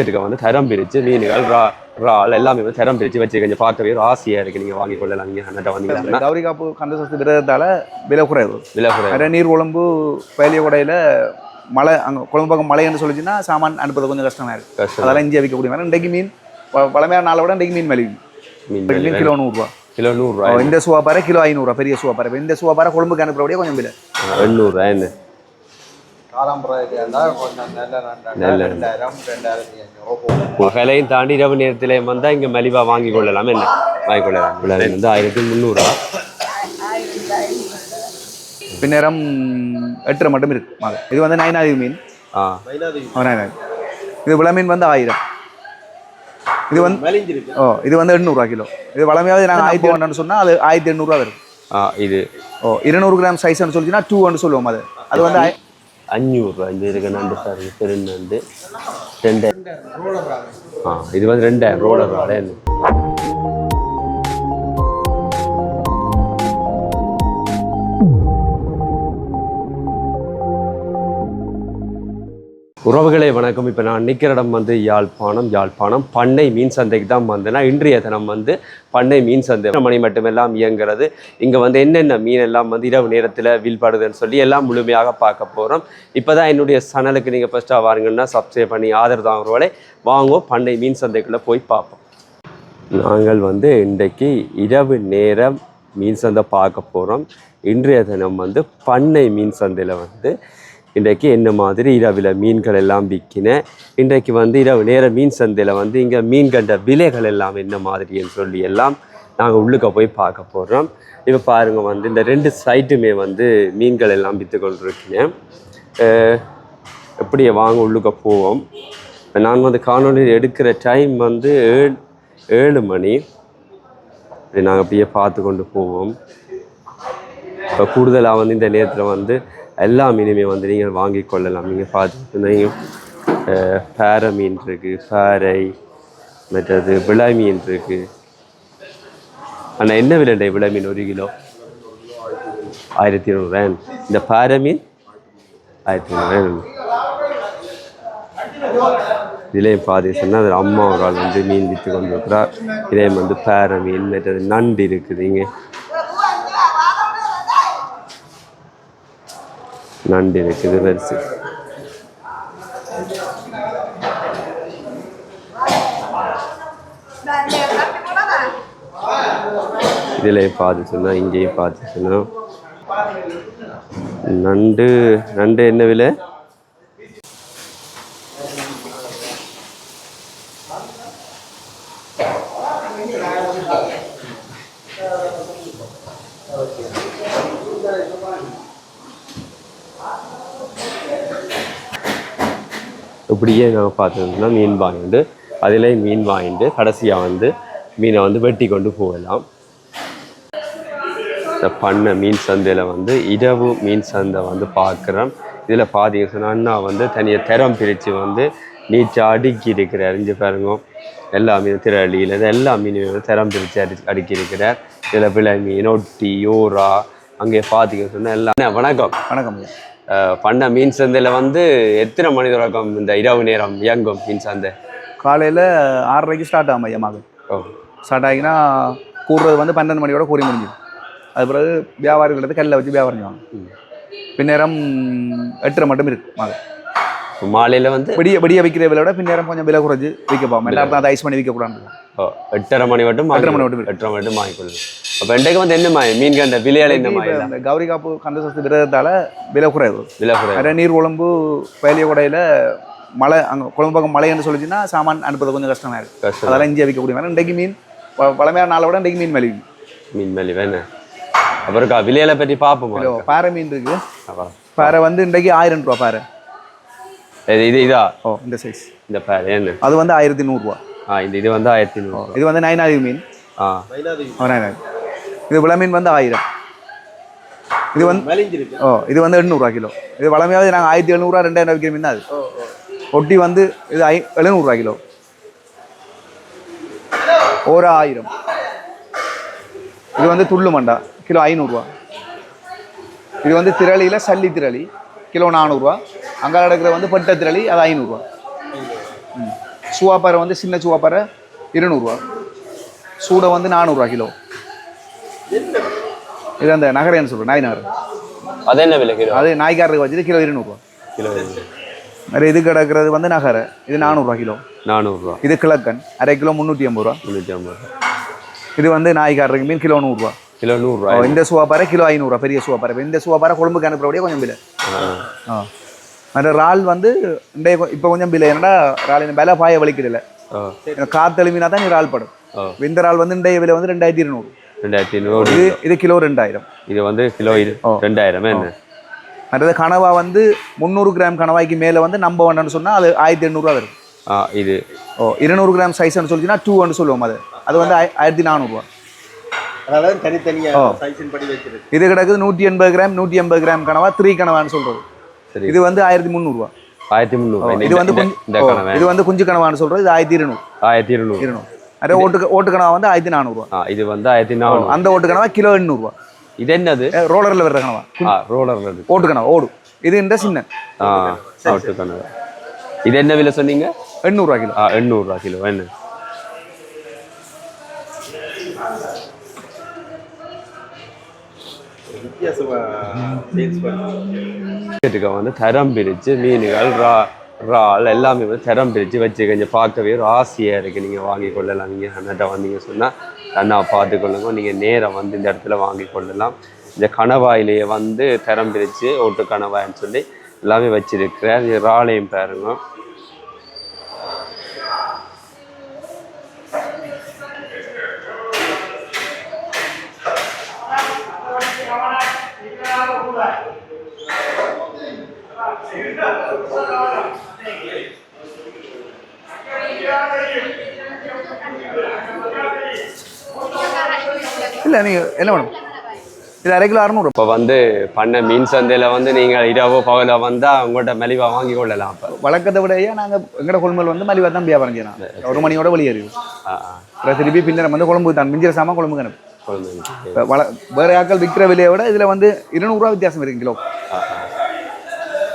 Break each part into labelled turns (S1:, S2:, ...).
S1: வீட்டுக்கு வந்து தரம் பிரித்து மீன்கள் ரா இறால் எல்லாமே வந்து தரம் பிரித்து வச்சு கொஞ்சம் பார்க்கவே ஆசையாக இருக்குது நீங்கள் வாங்கி கொள்ளலாம். நீங்கள் அண்ணட்ட வந்தீங்கன்னா
S2: கௌரி காப்பு கந்தசஸ்து விரதத்தால விலை குறைவு.
S1: விலை குறை
S2: நிறைய நீர் குழம்பு பயலிய கொடையில மழை அங்கே குழம்பு பக்கம் மழைன்னு சொல்லிச்சுன்னா சாமான் அனுப்புறது கொஞ்சம் கஷ்டமா இருக்கு.
S1: கஷ்டம்.
S2: அதெல்லாம் இஞ்சி விற்கக்கூடிய மாதிரி. இன்றைக்கு மீன் பழமையான நாளை விட இன்றைக்கு மீன் மலிவு
S1: மீன்
S2: கிலோ நூறுரூவா
S1: கிலோ நூறுரூவா
S2: இந்த சுவாப்பாறை கிலோ ஐநூறுரூவா பெரிய சுவாப்பாறை இந்த சுவாப்பாறை கொழும்புக்கு அனுப்புறபடியே கொஞ்சம் விலை.
S1: எண்ணூறுரூவா மகளையும் தாண்டி இரவு நேரத்தில் வந்தால் இங்கே மலிவாக வாங்கி கொள்ளலாம் என்ன? வாங்கி கொள்ளலாம் விலை வந்து ஆயிரத்தி முந்நூறுரூவா
S2: பின்னேரம் எட்டரை மட்டும் இருக்கு. மாலை இது வந்து நைனாதி மீன்.
S1: ஆ.
S2: இது விளை மீன் வந்து ஆயிரம். இது வந்து
S3: மெலிஞ்சிருக்கு
S2: ஓ இது வந்து எண்ணூறுரூவா கிலோ. இது வளமையாவது நாங்கள் ஆயிரத்தி ஒன்றுன்னு சொன்னால் அது ஆயிரத்தி எண்ணூறுரூவா வரும்.
S1: ஆ இது.
S2: ஓ இருநூறு கிராம் சைஸ்னு சொல்லிச்சுன்னா டூ ஒன்று சொல்லுவோம் அது. அது வந்து
S1: அஞ்சூறுரூவா இந்த இருக்கு நண்டு சார் பெருநண்டு ரெண்டாயிரம் ஆ இது வந்து ரெண்டாயிரம் ரோலர் வாடகை உறவுகளே வணக்கம். இப்போ நான் நிற்கிற இடம் வந்து யாழ்ப்பாணம் யாழ்ப்பாணம். பண்ணை மீன் சந்தைக்கு தான் வந்தேன்னா இன்றைய தினம் வந்து பண்ணை மீன் சந்தை மணி மட்டுமெல்லாம் இயங்குறது. இங்கே வந்து என்னென்ன மீன் எல்லாம் வந்து இரவு நேரத்தில் வீழ்படுதுன்னு சொல்லி எல்லாம் முழுமையாக பார்க்க போகிறோம் இப்போ தான் என்னுடைய சேனலுக்கு நீங்கள் ஃபஸ்ட்டாக வாருங்கன்னா சப்ஸ்கிரைப் பண்ணி ஆதரவு தாங்கிறவங்களே வாங்குவோம் பண்ணை மீன் சந்தைக்குள்ளே போய் பார்ப்போம். நாங்கள் வந்து இன்றைக்கு இரவு நேரம் மீன் சந்தை பார்க்க போகிறோம் இன்றைய தினம் வந்து பண்ணை மீன் சந்தையில் வந்து இன்றைக்கு என்ன மாதிரி இரவில் மீன்கள் எல்லாம் விற்கின இன்றைக்கு வந்து இரவு நேர மீன் சந்தையில் வந்து இங்கே மீன் கண்ட விலைகள் எல்லாம் என்ன மாதிரின்னு சொல்லி எல்லாம் நாங்கள் உள்ளுக்க போய் பார்க்க போகிறோம் இப்போ பாருங்கள் வந்து இந்த ரெண்டு சைட்டுமே வந்து மீன்கள் எல்லாம் விற்று கொண்டிருக்கேன். எப்படியே வாங்க உள்ளுக்க போவோம். நாங்கள் நான் வந்து காணொலி எடுக்கிற டைம் வந்து ஏழு ஏழு மணி. நாங்கள் அப்படியே பார்த்து கொண்டு போவோம். இப்போ கூடுதலாக வந்து இந்த நேரத்தில் வந்து எல்லா மீனுமே வந்து நீங்கள் வாங்கி கொள்ளலாம். நீங்கள் பார்த்துட்டு பேரை மீன் இருக்குது பாறை மற்றது விளை மீன் இருக்குது ஆனால் என்ன விலைண்டே விளை மீன் ஒரு கிலோ? ஆயிரத்தி இருநூறு இந்த பாறை மீன்? ஆயிரத்தி ஐநூறு இளையம் பாதி சொன்னால் அதில் அம்மா ஒரு ஆள் வந்து மீன் விற்று கொண்டு இருக்கிறார் இளையம் வந்து பேர மீன் மற்றது நண்டு இருக்குது நண்டு இருக்குது பெருசு இதில் பார்த்து சொன்னால் இங்கேயும் பார்த்து சொன்னால் நண்டு நண்டு என்ன விலை? இப்படியே நாங்கள் பார்த்தோம்னா மீன் வாங்கிட்டு அதிலே மீன் வாங்கிட்டு கடைசியாக வந்து மீனை வந்து வெட்டி கொண்டு போகலாம். இந்த பண்ண மீன் சந்தையில் வந்து இரவு மீன் சந்தை வந்து பார்க்குறோம். இதில் பார்த்தீங்க சொன்னால் அண்ணா வந்து தனியாக திறம் பிரித்து வந்து நீச்சா அடுக்கி இருக்கிறார். இங்கே பாருங்க. எல்லா மீனும் திரளியில் எல்லா மீனுமே வந்து திறம் பிரித்து அடி அடுக்கி இருக்கிறார். இதில் விலை மீன் ஒட்டி யோரா அங்கே பார்த்தீங்க சொன்னால் எல்லாம் வணக்கம்.
S2: வணக்கம்
S1: பண்ண மீன் சந்தையில் வந்து எத்தனை மணி தொடக்கம் இந்த இரவு நேரம் இயங்கும் மீன் சந்தை?
S2: காலையில் ஆறரைக்கு ஸ்டார்ட் ஆகும்
S1: ஓ.
S2: ஸ்டார்ட் ஆகினா கூடுறது வந்து பன்னெண்டு மணியோட கூறி முடிஞ்சிடும். அது பிறகு வியாபாரிகள் எடுத்து கல்லில் வச்சு வியாபாரம் செய்வாங்க. பின்னேரம் எட்டரை மட்டும் இருக்கு மகன்
S1: மாலையில் வந்து
S2: விடிய விடிய விற்கிற விலை விட பின்னேரம் கொஞ்சம் விலை குறைஞ்சு விற்கப்பாம் எல்லாரும் அதை ஐஸ் பண்ணி விற்கக்கூடாது
S1: எட்டரை மணி மட்டும்
S2: எட்டரை மணி மட்டும்
S1: எட்டரை மணி மட்டும் வாங்கிக்கொள்ளுது அப்போ இன்றைக்கு வந்து என்ன மாய் மீன் கண்ட விலையால என்ன மாய்
S2: இந்த கௌரி காப்பு கந்தசஸ்து விரதத்தால விலை குறைவு
S1: விலை குறை
S2: நிறைய நீர் குழம்பு பயலிய கொடையில மழை அங்கே குழம்பு பக்கம் மழைன்னு சொல்லிச்சுன்னா சாமான் அனுப்புறது கொஞ்சம் கஷ்டமா இருக்கு
S1: கஷ்டம்
S2: அதெல்லாம் இஞ்சியா விற்கக்கூடிய மாதிரி இன்றைக்கு மீன் பழமையான நாளை விட இன்றைக்கு மீன் மலிவு
S1: மீன் மேலே வேணே அப்புறம் விலையில பற்றி பார்ப்போமா
S2: பாறை மீன் இருக்கு
S1: அப்பா.
S2: பாறை வந்து இன்றைக்கு ஆயிரம் ரூபா பாறை
S1: இது இது
S2: ஓ இந்த சைஸ்
S1: இந்த பேர் என்ன
S2: அது வந்து ஆயிரத்தி நூறுரூவா
S1: இந்த இது வந்து ஆயிரத்தி நூறு
S2: இது வந்து நைனாதி மீன்.
S1: ஆ.
S2: நைனாதி இது மீன் வந்து ஆயிரம். இது வந்து ஓ இது வந்து எண்ணூறுரூவா கிலோ. இது வளமையாவது நாங்கள் ஆயிரத்தி எழுநூறுவா ரெண்டாயிரம் விற்கிற மீன் தான் அது. ஒட்டி வந்து இது ஐ எழுநூறுவா கிலோ. ஒரு ஆயிரம். இது வந்து துள்ளு மண்டா. கிலோ ஐநூறுரூவா இது வந்து திரளியில் சல்லி திரளி. கிலோ நானூறுரூவா அங்கே நடக்கிற வந்து பட்ட திரளி அது ஐநூறுரூவா சுவாப்பாறை வந்து சின்ன சுவாப்பாறை இருநூறுவா. சூடை வந்து நானூறுரூவா கிலோ. இது அந்த நகரேன்னு சொல்கிறேன் நாய் நகர்
S1: அது என்ன விலை கிலோ?
S2: அது நாய்க்காரருக்கு வச்சுட்டு கிலோ இருநூறுவா.
S1: கிலோ
S2: வேறு இது கிடக்கிறது வந்து நகரை. இது நானூறுரூவா கிலோ.
S1: நானூறுரூவா
S2: இது கிழக்கன். அரை கிலோ முந்நூற்றி ஐம்பது ரூபா.
S1: முந்நூற்றி ஐம்பது ரூபா.
S2: இது வந்து நாய்க்காரருக்கு மீன் கிலோ நூறுரூவா
S1: கிலோ நூறுரூவா
S2: இந்த சுவாப்பாறை கிலோ ஐநூறுரூவா பெரிய சுவாப்பாறை இந்த சுவாப்பாறை கொழும்புக்கு அனுப்புறபடியே கொஞ்சம் விலை. ஆ. மற்ற இறால் வந்து இன்றைய இப்போ கொஞ்சம் விலை என்னடா இறால் விலை பாய வலிக்கிறதில்ல காத்தெழுமினா தான் இறால் படும்.
S1: ஆ.
S2: இந்த இறால் வந்து இன்றைய விலை வந்து ரெண்டாயிரத்தி இருநூறு.
S1: ரெண்டாயிரத்தி ஐநூறு
S2: இது இது கிலோ ரெண்டாயிரம்.
S1: இது வந்து கிலோ. ரெண்டாயிரம் என்ன?
S2: மற்றது கனவா வந்து முந்நூறு கிராம் கனவாய்க்கு மேலே வந்து நம்ப வேண்டாம்னு சொன்னால் அது ஆயிரத்தி எண்ணூறுவா வரும்.
S1: இது.
S2: ஓ இருநூறு கிராம் சைஸ்னு சொல்லிச்சுன்னா டூன்னு சொல்லுவோம் அது. அது வந்து ஆய- ஆயிரத்தி நானூறுரூவா
S3: அதாவது தனித்தனியா
S2: ஓ.
S3: சைஸின் படி வச்சிருக்கு.
S2: இது கிடக்குது நூற்றி எண்பது கிராம் நூற்றி எண்பது கிராம் கனவா த்ரீ கனவான்னு சொல்கிறது இது வந்து ஆயிரத்தி முந்நூறுரூவா
S1: ஆயிரத்தி முந்நூறு
S2: இது வந்து இது வந்து குஞ்சு கனவான்னு சொல்கிறது இது ஆயிரத்தி இருநூறு.
S1: ஆயிரத்தி இருநூறு.
S2: இருநூறு. அதே ஓட்டு ஓட்டு கனவா வந்து ஆயிரத்தி நானூறுரூவா
S1: இது வந்து ஆயிரத்தி நானூறு.
S2: அந்த ஓட்டு கனவா கிலோ எண்ணூறுரூவா
S1: இது என்னது?
S2: ரோலரில் வர்ற கனவா.
S1: ஆ ரோலர் இருக்கு.
S2: ஓட்டு கனவா ஓடு. இது இந்த சின்ன.
S1: அவுட்டு கணவர் இது என்ன விலை சொன்னீங்க?
S2: எண்ணூறுரூவா கிலோ.
S1: எண்ணூறுரூவா கிலோ. என்ன?
S3: வித்தியாசமா சேல்ஸ்
S1: வந்து தரம் பிரித்து மீன்கள் ரா இறால் எல்லாமே வந்து தரம் பிரித்து வச்சு கொஞ்சம் பார்க்கவே ஒரு ஆசையாக இருக்குது நீங்கள் வாங்கி கொள்ளலாம். நீங்கள் அண்ணாட்ட வந்தீங்க சொன்னால் அண்ணா பார்த்து கொள்ளுங்க. நீங்கள் நேரம் வந்து இந்த இடத்துல வாங்கி கொள்ளலாம். இந்த கணவாயிலேயே வந்து தரம் பிரித்து ஓட்டு கணவாய்ன்னு சொல்லி எல்லாமே வச்சுருக்கிறார் இறாலையும் பாருங்க.
S2: இல்லை நீங்கள் என்ன வேணும்? இது அரை கிலோ அறநூறு.
S1: இப்போ வந்து பண்ண மீன் சந்தையில் வந்து நீங்கள் இரவோ பகலோ வந்தால் உங்கள்கிட்ட மலிவாக வாங்கி கொள்ளலாம் அப்போ.
S2: வழக்கத்தை விடையே நாங்கள் எங்கட கொள்முதல் வந்து மலிவாக தான் வியாபாரம் செய்யலாம் ஒரு மணியோட அப்புறம் திருப்பி பின்னர் வந்து கொழம்பு தான். மிஞ்சிற சாமான் கொழம்புக்கு அனுப்பு இப்ப வள வேறு ஆட்கள் விற்கிற விலையை விட இதில் வந்து இருநூறுவா வித்தியாசம் இருக்கு கிலோ.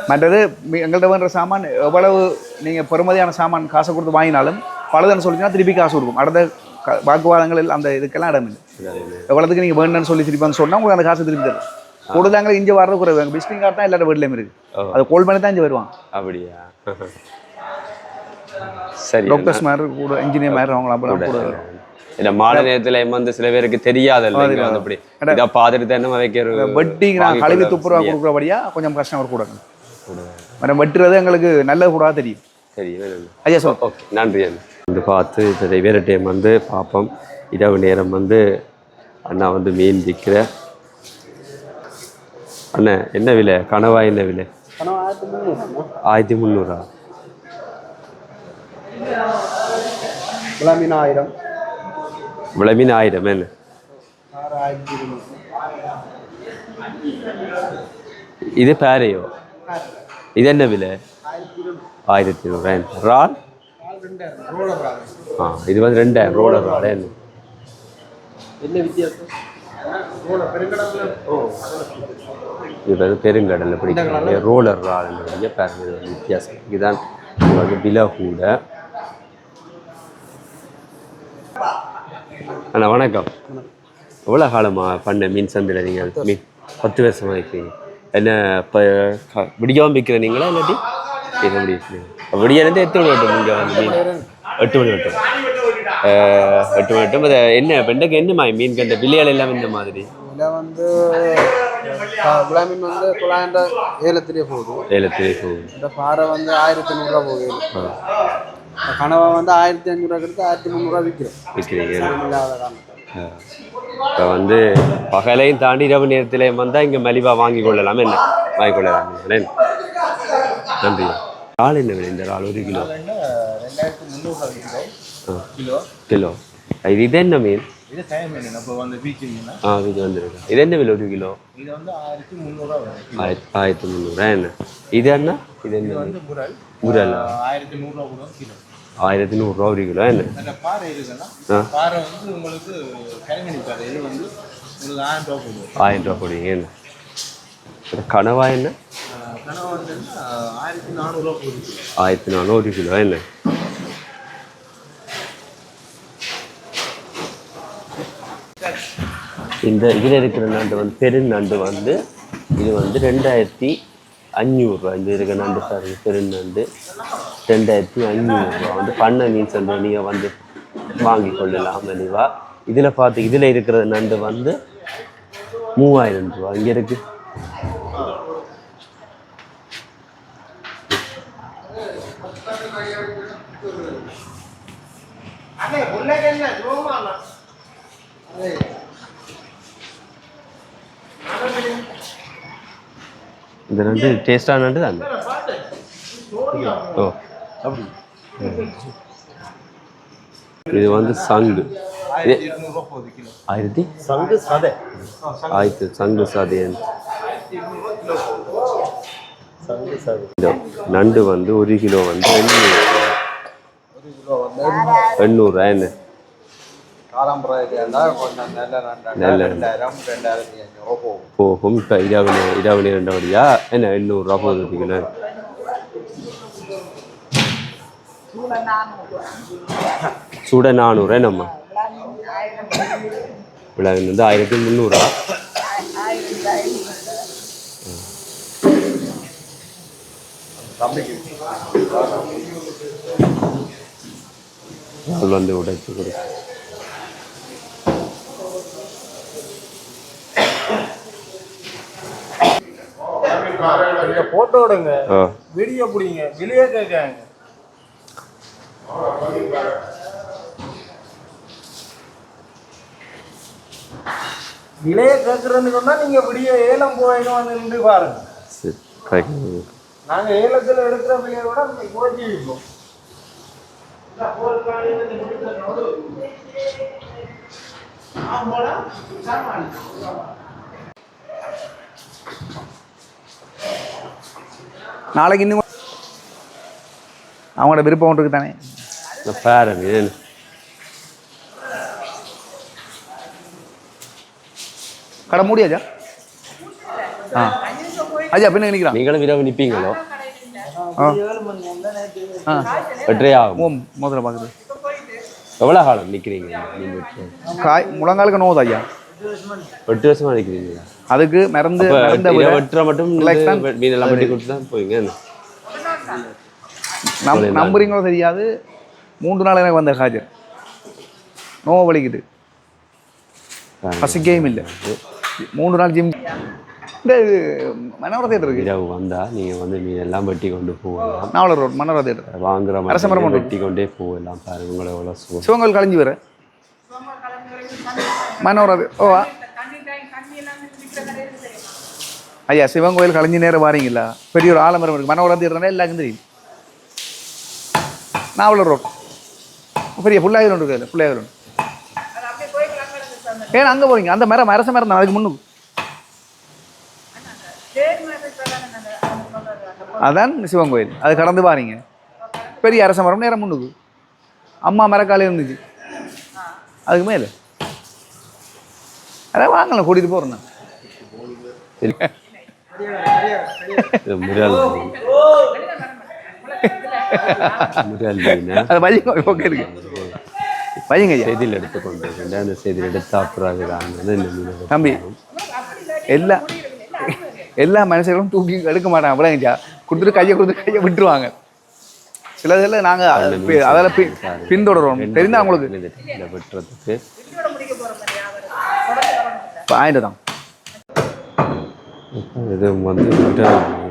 S2: மற்றது எங்கள்கிட்ட வேண்ட சாமான் எவ்வளவு நீங்கள் பெறுமதியான சாமான் காசை கொடுத்து வாங்கினாலும் பழுதுன்னு சொல்லிச்சுன்னா திருப்பி காசு கொடுக்கும். அடுத்த க- வாக்குவாதங்கள் எல்லாம் அந்த இதுக்கெல்லாம் இடம் இல்லை. எவ்வளோத்துக்கு நீங்கள் வேணும்னு சொல்லி திருப்பி வந்து சொன்னால் உங்களுக்கு அந்த காசு திருப்பி தரும் கூடுதலாங்க இங்கே வர்றது குறைவு விசிட்டிங் கார்டு தான் எல்லாரும் வீட்லேயும் இருக்குது. அது கோல் பண்ணி தான் இங்கே வருவாங்க
S1: அப்படியா? சரி
S2: டாக்டர்ஸ் மாதிரி கூட இன்ஜினியர் மாதிரி அவங்கள கூட
S1: இந்த மாலை நேரத்துல வந்து சில பேருக்கு வந்து அப்படி இதை பார்த்துட்டு தானே வைக்கிற
S2: வெட்டி நான் கழுவி துப்புரவா கொடுக்குறபடியா கொஞ்சம் கஷ்டம் அவர் கூட. மற்ற வெட்டுறது எங்களுக்கு நல்ல கூட தெரியும்.
S1: சரி.
S2: ஐயா சொல்
S1: ஓகே நன்றி வந்து பார்த்து இந்த வேறு டைம் வந்து பார்ப்போம். இரவு நேரம் வந்து அண்ணா வந்து மீன் விற்கிற அண்ணா என்ன விலை? கனவா என்ன விலை? ஆயிரத்தி முந்நூறா
S3: விளம்பின ஆயிரம்.
S1: விளமீன் ஆயிரம் என்ன? இது பேரையோ? இது என்ன விலை? ஆயிரத்தி நூறு ரால் ஆ இது வந்து ரெண்டாயிரம். ரோலர் ரால் என்ன?
S3: என்ன வித்தியாசம் ரோலர் பெருங்கடல்ல ஓ
S1: இது வந்து பெருங்கடலில் பிடிக்கிறாங்க ரோலர் இது வந்து வித்தியாசம் இதுதான் இது வந்து விலை கூட அண்ணா வணக்கம் எவ்வளோ காலமாக பண்ண மீன் சந்தையில் நீங்கள் மீன் பத்து வருஷமாக இருக்கீங்க என்ன இப்போ விடியாமல் விற்கிற நீங்களா இல்லாட்டி என்ன முடி விடியாலேருந்து எத்தனை மணி வட்டம் இங்கே வந்து மீன் எட்டு மணி வட்டம் வட்டம் அது என்ன பெண்டைக்கு என்ன மாதிரி மீன் கண்ட விலையால் எல்லாம் இந்த மாதிரி?
S3: இதில் வந்து விளம்பின் வந்து தொள்ளாயிரம் ஏலத்திலே போகுது.
S1: ஏலத்திலே போகுது.
S3: இந்த பாறை வந்து ஆயிரத்தி நூறுரூவா போகுது. கனவா வந்து ஆயிரத்தி அஞ்சூறுவா கிடைத்து ஆயிரத்தி முந்நூறுரூவா விற்கிறோம்
S1: விற்கிறீங்க இப்போ வந்து பகலையும் தாண்டி இரவு நேரத்திலையும் வந்தால் இங்கே மலிவாக வாங்கி கொள்ளலாம். என்ன? வாங்கி கொள்ளலாம்? நன்றி இறால் என்ன விலை? இந்த இறால் ஒரு கிலோ.
S3: கிலோ.
S1: கிலோ. இது என்ன மீன்?
S3: இது மீன் இப்போ வந்து பீச்சிங்கன்னா
S1: ஆ இது வந்துருக்கு. இது என்ன விலை ஒரு கிலோ?
S3: இது வந்து ஆயிரத்தி முந்நூறுரூவா
S1: ஆயிரத்தி ஆயிரத்தி முந்நூறுரூவா என்ன? இது என்ன? இது என்ன
S3: வந்து முரல்
S1: முரலா
S3: ஆயிரத்தி நூறுரூவா கூட கிலோ.
S1: ஆயிரத்தி நூறுரூவா ஒரு கிலோ என்ன?
S3: அந்த பாறை இருக்குன்னா பாறை வந்து உங்களுக்கு கரிமணி பாறை. இது வந்து உங்களுக்கு ஆயிரம் ரூபா போடுவோம்.
S1: ஆயிரம் ரூபா போடுவீங்க என்ன? கனவா என்ன?
S3: கனவு வந்து ஆயிரத்தி நானூறுரூவா போகுது
S1: ஆயிரத்தி நானூறு கிலோ என்ன? இந்த இதில் இருக்கிற நண்டு வந்து பெரு நண்டு வந்து இது வந்து ரெண்டாயிரத்தி அஞ்சூறுரூவா இந்த இருக்கிற நண்டு சார் பெரு நண்டு. ரெண்டாயிரத்தி அஞ்சூறுரூவா வந்து பண்ணை மீன் சந்தை நீங்கள் வந்து வாங்கி கொள்ளலாம் மெலிவா இதில் பார்த்து இதில் இருக்கிற நண்டு வந்து மூவாயிரம் ரூபா இங்கே இருக்கு. இந்த நண்டு டேஸ்டான நண்டு தானே? ஓ அப்படி. இது வந்து சங்கு. ஆயிரத்தி?
S3: சங்கு சதை.
S1: ஆயிரத்தி சங்கு
S3: சதை.
S1: நண்டு வந்து ஒரு கிலோ வந்து எண்ணூறு
S3: ஒரு கிலோ வந்து
S1: எண்ணூறுரூவா என்ன?
S3: போகும்
S1: இப்போ இரவு இரவு நேரண்டபடியா என்ன எண்ணூறுரூவா போகுது கிலோ சுட நானூறு நம்ம விலங்கு வந்து ஆயிரத்தி முந்நூறுரூவா அது வந்து உடைச்சு கொடு
S3: நீங்க போட்டோ எடுங்க. வீடியோ பிடிங்க. வெளியே கேட்காங்க விலைய கேட்கறதுன்னு சொன்னா நீங்க விடிய ஏலம் போயிட்டு வந்து நின்று பாருங்க. நாங்க ஏலத்துல எடுக்கிற விலையை விட குறைச்சி இருக்கோம்
S2: நாளைக்கு இன்னும் அவங்களோட விருப்பம் ஒன்று தானே.
S1: பாருங்க
S2: கடை மூடியாச்சா ஆ. ஐயா பின்ன நிற்கிறான்
S1: நீங்களும் இரவு நிற்பீங்களோ
S2: ஆ.
S1: ஆகும்.
S2: ஓ முதல்ல பார்க்குது.
S1: எவ்வளோ காலம் நிற்கிறீங்க
S2: காய் முழங்காலுக்கு நோவுது ஐயா
S1: எட்டு வருஷமா நிற்கிறீங்க
S2: அதுக்கு விட
S1: வெட்டுற மட்டும்
S2: Relax தான்.
S1: மீன் எல்லாம் வெட்டி கொடுத்து தான் போவீங்க?
S2: நம் நம்புறீங்களோ தெரியாது. மூன்று நாள் எனக்கு வந்த காய்ச்சல். நோவு வலிக்குது. பசிக்கையும் இல்லை. மூன்று நாள் ஜிம் மனோர தேட்டர் இருக்கு.
S1: இரவு வந்தா நீங்க வந்து மீன் எல்லாம் வெட்டி கொண்டு போகலாம்
S2: நாவலர் ரோட் மனோர தேட்டர்
S1: வாங்குற
S2: அரச மரம்
S1: மாதிரி
S2: ஒன்று.
S1: வெட்டி கொண்டே போகலாம் பாருங்க. உங்களை எவ்வளோ சுகம்
S2: சிவங்கோயில் கழிஞ்சு வர. மனோர ஓ ஐயா சிவன் கோயில் கலைஞ்சி நேரம் வாரீங்களா? பெரிய ஒரு ஆலமரம் இருக்குது மன தேட்டர் எல்லாருக்கும் தெரியும். நாவலர் ரோட். பெரிய புள்ளாயிரம் ஒன்று இருக்கு புள்ளாயிரம் ஒன்று. ஏன் அங்கே போறீங்க? அந்த மரம் அரச மரம் தான் அதுக்கு முன்னுக்கு அதான் சிவன் கோயில். அது கடந்து பாருங்க பெரிய அரச மரம் நேரம் முன்னுக்கு. அம்மா மரக்காலே இருந்துச்சு. அதுக்கு மேலே. அதான் வாங்கலாம் கூட்டிகிட்டு போகிறேன் நான்.
S1: சரி
S2: அது வையுங்க ஓகே இருக்கு வையுங்க ஐயா
S1: செய்தியில் எடுத்துக்கொண்டு. அந்த செய்தியில் எடுத்து அப்புறம்
S2: தம்பி எல்லா எல்லா மனுஷர்களும் தூக்கி எடுக்க மாட்டாங்க கொடுத்துட்டு கையை கொடுத்து கையை விட்டுருவாங்க. சில இதில் நாங்கள் அதில் பி பின்தொடர்றோம் தெரிந்தா அவங்களுக்கு
S1: இந்த வெட்டுறதுக்கு.
S2: பாயிண்ட் தான்.
S1: இது வந்து முரல் மீன்